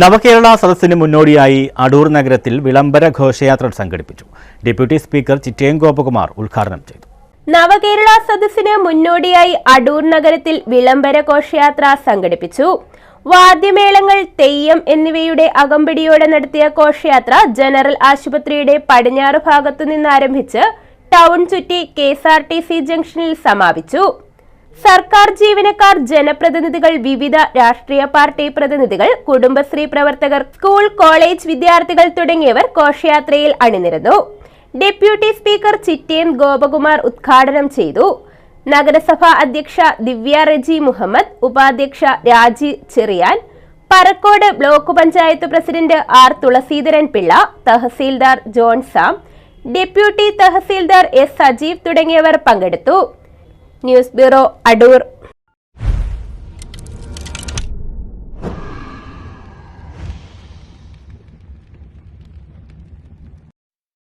നവകേരള സദസ്സിന് മുന്നോടിയായി അടൂർ നഗരത്തിൽ വിളംബര ഘോഷയാത്ര സംഘടിപ്പിച്ചു. ഡെപ്യൂട്ടി സ്പീക്കർ ചിറ്റയം ഗോപകുമാർ ഉദ്ഘാടനം ചെയ്തു. നവകേരള സദസ്സിന് മുന്നോടിയായി അടൂർ നഗരത്തിൽ വിളംബര ഘോഷയാത്ര സംഘടിപ്പിച്ചു. വാദ്യമേളങ്ങൾ തെയ്യം എന്നിവയുടെ അകമ്പടിയോടെ നടത്തിയ ഘോഷയാത്ര ജനറൽ ആശുപത്രിയുടെ പടിഞ്ഞാറ് ഭാഗത്തു നിന്ന് ആരംഭിച്ച് ടൗൺ ചുറ്റി K S R T C ജംഗ്ഷനിൽ സമാപിച്ചു. സർക്കാർ ജീവനക്കാർ ജനപ്രതിനിധികൾ വിവിധ രാഷ്ട്രീയ പാർട്ടി പ്രതിനിധികൾ കുടുംബശ്രീ പ്രവർത്തകർ സ്കൂൾ കോളേജ് വിദ്യാർത്ഥികൾ തുടങ്ങിയവർ ഘോഷയാത്രയിൽ അണിനിരന്നു. ഡെപ്യൂട്ടി സ്പീക്കർ ചിറ്റേം ഗോപകുമാർ ഉദ്ഘാടനം ചെയ്തു. നഗരസഭാ അധ്യക്ഷ ദിവ്യ Reji Muhammad ഉപാധ്യക്ഷ Raji Cherian Parakkode block panchayat president R Thulaseedharan Pillai tahsildar Johnsam deputy tahsildar S Sajeev തുടങ്ങിയവർ പങ്കെടുത്തു. News bureau Adoor